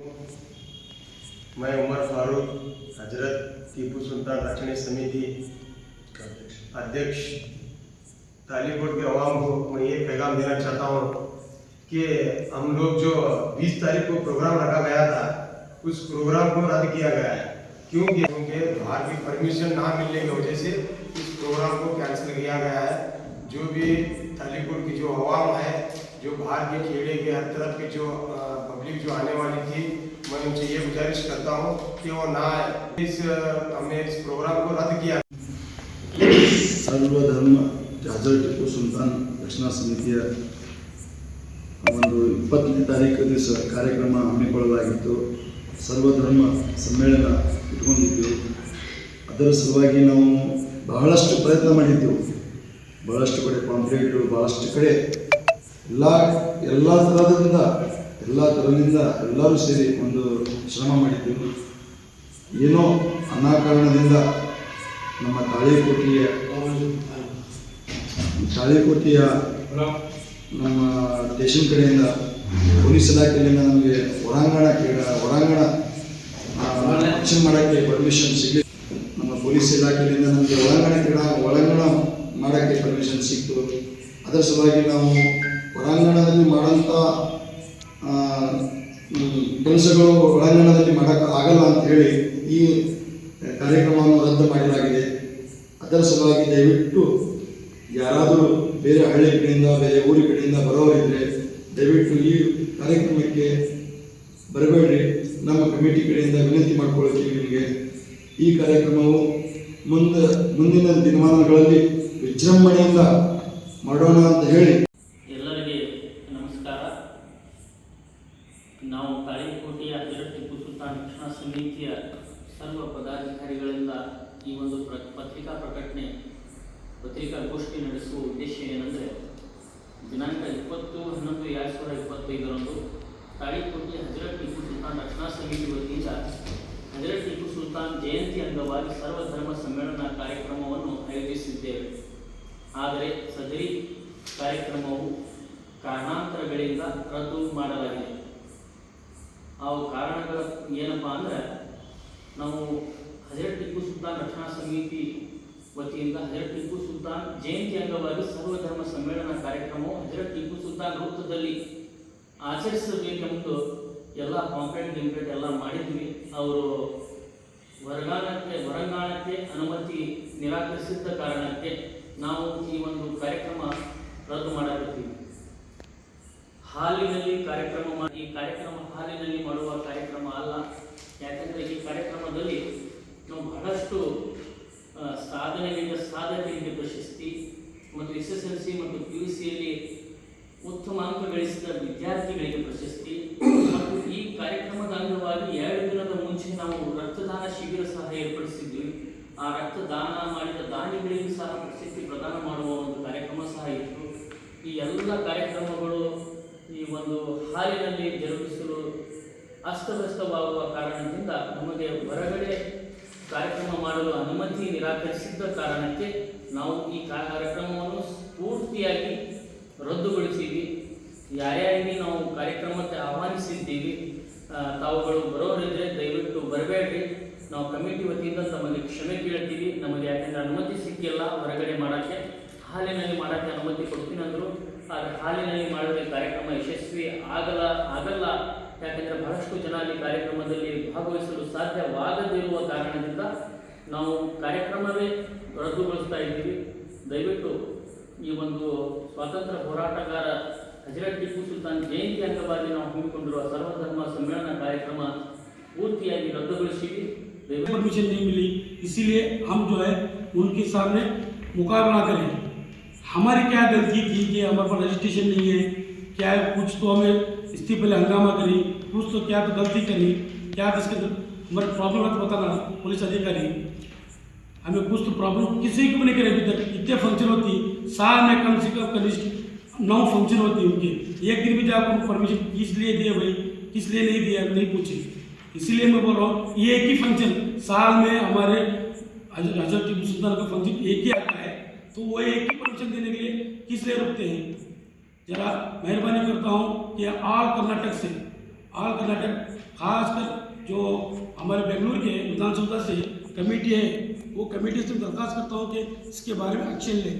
मैं उमर फारूक, हज़रत टीपू सुल्तान रखने समिति अध्यक्ष। तालीकोट के अवाम को मैं ये पैगाम देना चाहता हूँ कि हम लोग जो 20 तारीख को प्रोग्राम रखा गया था, उस प्रोग्राम को रद्द किया गया है। क्योंकि क्योंकि बाहर की परमिशन ना मिलने की वजह से इस प्रोग्राम को कैंसिल किया गया है। जो भी तालीकोट की जो अवाम है, जो बाहर के खेड़े के हर तरफ़ के जो पब्लिक जो आने वाली थी मैं उनसे ये गुजारिश करता हूँ कि वो ना आए इस अ, हमने इस प्रोग्राम को रद्द किया ಸರ್ವಧರ್ಮ ಜಾಜರ್ ಟಿಪ್ಪು ಸುಲ್ತಾನ್ ರಕ್ಷಣಾ ಸಮಿತಿಯ ಒಂದು ಇಪ್ಪತ್ತನೇ ತಾರೀಕು ದಿವಸ ಕಾರ್ಯಕ್ರಮ ಹಮ್ಮಿಕೊಳ್ಳಲಾಗಿತ್ತು ಸರ್ವಧರ್ಮ ಸಮ್ಮೇಳನ ಇಟ್ಕೊಂಡಿದ್ದೆವು ಅದರ ಸಲುವಾಗಿ ನಾವು ಬಹಳಷ್ಟು ಪ್ರಯತ್ನ ಮಾಡಿದ್ದೆವು ಬಹಳಷ್ಟು ಕಡೆ ಪಾಂಪ್ಲೇಟು ಬಹಳಷ್ಟು ಕಡೆ ಎಲ್ಲ ಎಲ್ಲ ಥರದಿಂದ ಎಲ್ಲ ಥರದಿಂದ ಎಲ್ಲರೂ ಸೇರಿ ಒಂದು ಶ್ರಮ ಮಾಡಿದ್ದೆವು ಏನೋ ಅನಾಕಾರಣದಿಂದ ನಮ್ಮ ತಾಳಿಕೋಟೆಯ ತಾಳಿಕೋಟೆಯ ನಮ್ಮ ಸ್ಟೇಷನ್ ಕಡೆಯಿಂದ ಪೊಲೀಸ್ ಇಲಾಖೆಯಿಂದ ನಮಗೆ ಹೊರಾಂಗಣ ಕ್ರೀಡಾ, ಹೊರಾಂಗಣ ಆಕ್ಷನ್ ಮಾಡೋಕ್ಕೆ ಪರ್ಮಿಷನ್ ಸಿಗಲಿ ನಮ್ಮ ಪೊಲೀಸ್ ಇಲಾಖೆಯಿಂದ ನಮಗೆ ಒಳಾಂಗಣ ಕ್ರೀಡಾ ಒಳಾಂಗಣ ಮಾಡೋಕ್ಕೆ ಪರ್ಮಿಷನ್ ಸಿಕ್ತು. ಅದರ ಸಲುವಾಗಿ ನಾವು ಹೊರಾಂಗಣದಲ್ಲಿ ಮಾಡೋಂಥ ಕೆಲಸಗಳು ಒಳಾಂಗಣದಲ್ಲಿ ಮಾಡೋಕ್ಕಾಗಲ್ಲ ಅಂತ ಹೇಳಿ ಈ ಕಾರ್ಯಕ್ರಮವನ್ನು ರದ್ದು ಮಾಡಲಾಗಿದೆ ಅದರ ಸಲುವಾಗಿ ದಯವಿಟ್ಟು ಯಾರಾದರೂ ಬೇರೆ ಹಳ್ಳಿ ಕಡೆಯಿಂದ, ಬೇರೆ ಊರಿ ಕಡೆಯಿಂದ ಬರೋರಿದ್ದರೆ ದಯವಿಟ್ಟು ಈ ಕಾರ್ಯಕ್ರಮಕ್ಕೆ ಬರಬೇಡ್ರಿ. ನಮ್ಮ ಕಮಿಟಿ ಕಡೆಯಿಂದ ವಿನಂತಿ ಮಾಡಿಕೊಳ್ಳುತ್ತೀವಿ ನಿಮಗೆ. ಈ ಕಾರ್ಯಕ್ರಮವು ಮುಂದೆ, ಮುಂದಿನ ದಿನಮಾನಗಳಲ್ಲಿ ವಿಜೃಂಭಣೆಯಿಂದ ಮಾಡೋಣ ಅಂತ ಹೇಳಿ ಎಲ್ಲರಿಗೆ ನಮಸ್ಕಾರ ನಾವು ತಾಳಿಕೋಟೆಯ ಹಜರತ್ ಟಿಪ್ಪು ಸುಲ್ತಾನ್ ರಕ್ಷಣಾ ಸಮಿತಿಯ ಸರ್ವ ಪದಾಧಿಕಾರಿಗಳಿಂದ ಈ ಒಂದು ಪ್ರ, ಪತ್ರಿಕಾ ಪ್ರಕಟಣೆ ಪತ್ರಿಕಾಗೋಷ್ಠಿ ನಡೆಸುವ ಉದ್ದೇಶ ಏನಂದರೆ, ದಿನಾಂಕ ಇಪ್ಪತ್ತು, ಹನ್ನೊಂದು, ಎರಡು ಸಾವಿರದ ಇಪ್ಪತ್ತೈದರಂದು ತಾಳಿಕೋಟಿ ಹಜರತ್ ಟಿಪ್ಪು ಸುಲ್ತಾನ್ ರಕ್ಷಣಾ ಸಮಿತಿ ವತಿಯಿಂದ ಹಜರತ್ ಟಿಪ್ಪು ಸುಲ್ತಾನ್ ಜಯಂತಿ ಅಂಗವಾಗಿ ಸರ್ವಧರ್ಮ ಸಮ್ಮೇಳನ ಕಾರ್ಯಕ್ರಮವನ್ನು ಆಯೋಜಿಸಿದ್ದೇವೆ. ಆದರೆ ಸದರಿ ಕಾರ್ಯಕ್ರಮವು ಕಾರಣಾಂತರಗಳಿಂದ ರದ್ದು ಮಾಡಲಾಗಿದೆ. ಅವು ಕಾರಣಗಳು ಏನಪ್ಪ ಅಂದ್ರೆ ನಾವು ಹಜರತ್ ಟಿಪ್ಪು ಸುಲ್ತಾನ್ ರಕ್ಷಣಾ ಸಮಿತಿ ವತಿಯಿಂದ ಹಜರತ್ ಟಿಪ್ಪು ಸುಲ್ತಾನ್ ಜಯಂತಿ ಅಂಗವಾಗಿ ಸರ್ವಧರ್ಮ ಸಮ್ಮೇಳನ ಕಾರ್ಯಕ್ರಮವು ಹಜರತ್ ಟಿಪ್ಪು ಸುಲ್ತಾನ್ ವೃತ್ತದಲ್ಲಿ ಆಚರಿಸಬೇಕೆಂದು ಎಲ್ಲ ಕಾಂಪ್ಲೇಂಟ್ ಗಿಂಪ್ಲೇಟ್ ಎಲ್ಲ ಮಾಡಿದ್ವಿ. ಅವರು ವರ್ಗಾನಕ್ಕೆ ಹೊರಂಗಾಣಕ್ಕೆ ಅನುಮತಿ ನಿರಾಕರಿಸಿದ್ದ ಕಾರಣಕ್ಕೆ ನಾವು ಈ ಒಂದು ಕಾರ್ಯಕ್ರಮ ರದ್ದು ಮಾಡಕತ್ತೀವಿ. ಹಾಲಿನಲ್ಲಿ ಕಾರ್ಯಕ್ರಮ ಮಾಡಿ ಈ ಕಾರ್ಯಕ್ರಮ ಹಾಲಿನಲ್ಲಿ ಮಾಡುವ ಕಾರ್ಯಕ್ರಮ ಅಲ್ಲ ಯಾಕಂದರೆ ಈ ಕಾರ್ಯಕ್ರಮದಲ್ಲಿ ನಾವು ಸಾಧನೆಗಳಿಂದ ಸಾಧನೆಗಳಿಗೆ ಪ್ರಶಸ್ತಿ ಮತ್ತು ಎಸ್ ಎಸ್ ಎಲ್ ಸಿ ಮತ್ತು ಪಿ ಯು ಸಿಯಲ್ಲಿ ಉತ್ತಮ ಅಂಕ ಗಳಿಸಿದ ವಿದ್ಯಾರ್ಥಿಗಳಿಗೆ ಪ್ರಶಸ್ತಿ. ಮತ್ತು ಈ ಕಾರ್ಯಕ್ರಮದ ಅಂಗವಾಗಿ ಎರಡು ದಿನದ ಮುಂಚೆ ನಾವು ರಕ್ತದಾನ ಶಿಬಿರ ಸಹ ಏರ್ಪಡಿಸಿದ್ವಿ. ಆ ರಕ್ತದಾನ ಮಾಡಿದ ದಾನಿಗಳಿಗೂ ಸಹ ಪ್ರಶಸ್ತಿ ಪ್ರದಾನ ಮಾಡುವ ಒಂದು ಕಾರ್ಯಕ್ರಮ ಸಹ ಇತ್ತು. ಈ ಎಲ್ಲ ಕಾರ್ಯಕ್ರಮಗಳು ಈ ಒಂದು ಹಾಲಿನಲ್ಲಿ ಜರುಗಿಸಲು ಅಸ್ತವ್ಯಸ್ತವಾಗುವ ಕಾರಣದಿಂದ ನಮಗೆ ಹೊರಗಡೆ ಕಾರ್ಯಕ್ರಮ ಮಾಡಲು ಅನುಮತಿ ನಿರಾಕರಿಸಿದ್ದ ಕಾರಣಕ್ಕೆ ನಾವು ಈ ಕಾರ್ಯಕ್ರಮವನ್ನು ಪೂರ್ತಿಯಾಗಿ ರದ್ದುಗೊಳಿಸಿದ್ವಿ. ಯಾರ್ಯಾರಿಗೆ ನಾವು ಕಾರ್ಯಕ್ರಮಕ್ಕೆ ಆಹ್ವಾನಿಸಿದ್ದೀವಿ ತಾವುಗಳು ಬರೋರಿದ್ರೆ ದಯವಿಟ್ಟು ಬರಬೇಡ್ರಿ. ನಾವು ಕಮಿಟಿ ವತಿಯಿಂದ ತಮಗೆ ಕ್ಷಮೆ ಕೇಳ್ತೀವಿ. ನಮಗೆ ಯಾಕಂದ್ರೆ ಅನುಮತಿ ಸಿಕ್ಕಿಲ್ಲ ಹೊರಗಡೆ ಮಾಡೋಕ್ಕೆ. ಹಾಲಿನಲ್ಲಿ ಮಾಡೋಕ್ಕೆ ಅನುಮತಿ ಕೊಡ್ತೀನಿ ಅಂದರು. ಆದರೆ ಹಾಲಿನಲ್ಲಿ ಮಾಡಿದ್ರೆ ಕಾರ್ಯಕ್ರಮ ಯಶಸ್ವಿ ಆಗಲ್ಲ ಆಗಲ್ಲ. ಯಾಕೆಂದರೆ ಬಹಳಷ್ಟು ಜನ ಅಲ್ಲಿ ಕಾರ್ಯಕ್ರಮದಲ್ಲಿ ಭಾಗವಹಿಸಲು ಸಾಧ್ಯವಾಗದಿರುವ ಕಾರಣದಿಂದ ನಾವು ಕಾರ್ಯಕ್ರಮವೇ ರದ್ದುಗೊಳಿಸ್ತಾ ಇದ್ದೀವಿ ದಯವಿಟ್ಟು ಈ ಒಂದು ಸ್ವಾತಂತ್ರ್ಯ ಹೋರಾಟಗಾರ ಹಜರತ್ ಟಿಪ್ಪು ಸುಲ್ತಾನ್ ಜಯಂತಿ ಅಂಗವಾಗಿ ನಾವು ಹಮ್ಮಿಕೊಂಡಿರುವ ಸರ್ವಧರ್ಮ ಸಮ್ಮೇಳನ ಕಾರ್ಯಕ್ರಮ ಪೂರ್ತಿಯಾಗಿ ರದ್ದುಗೊಳಿಸಿವಿ ದಯವಿಟ್ಟು परमिशन नहीं मिली इसीलिए हम जो है उनके सामने मुकाबला करें हमारी क्या गलती थी कि हमारे पास रजिस्ट्रेशन नहीं है क्या है कुछ तो हमें इससे पहले हंगामा करी कुछ तो क्या तो गलती करी क्या इसके अंदर प्रॉब्लम है तो बताना। पुलिस अधिकारी, हमें कुछ तो प्रॉब्लम किसी को नहीं करे अभी तक इतने फ़ंक्शन होती, साल में कम से कम कनिष्ठ नौ फ़ंक्शन होती उनके। एक दिन भी उनको परमिशन किस लिए दिए भाई? किस लिए नहीं दिया? नहीं पूछे। इसीलिए मैं बोल रहा हूँ ये एक ही फ़ंक्शन साल में हमारे हज़रत टीपू सुल्तान का फ़ंक्शन एक ही आता है। तो वो एक ही फ़ंक्शन देने के लिए किस लिए रुकते हैं? जरा मेहरबानी करता हूँ कि ऑल कर्नाटक से ऑल कर्नाटक खासकर जो हमारे बेंगलुरु के विधानसभा से कमेटी है, वो कमेटी से दरख्वास्त करता हूँ कि इसके बारे में एक्शन ले।